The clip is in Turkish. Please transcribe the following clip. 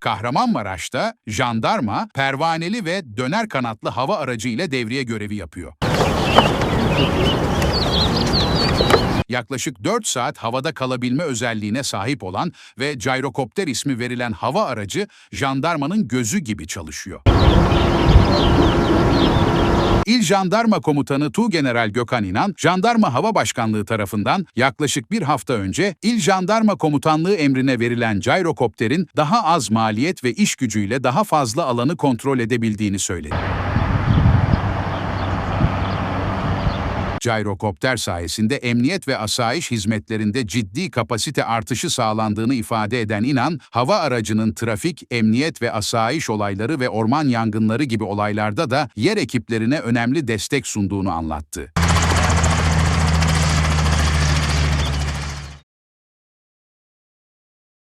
Kahramanmaraş'ta jandarma, pervaneli ve döner kanatlı hava aracı ile devriye görevi yapıyor. Yaklaşık 4 saat havada kalabilme özelliğine sahip olan ve gyrokopter ismi verilen hava aracı jandarmanın gözü gibi çalışıyor. İl Jandarma Komutanı Tuğgeneral Gökhan İnan, Jandarma Hava Başkanlığı tarafından yaklaşık bir hafta önce İl Jandarma Komutanlığı emrine verilen gyrokopterin daha az maliyet ve iş gücüyle daha fazla alanı kontrol edebildiğini söyledi. Gyrokopter sayesinde emniyet ve asayiş hizmetlerinde ciddi kapasite artışı sağlandığını ifade eden İnan, hava aracının trafik, emniyet ve asayiş olayları ve orman yangınları gibi olaylarda da yer ekiplerine önemli destek sunduğunu anlattı.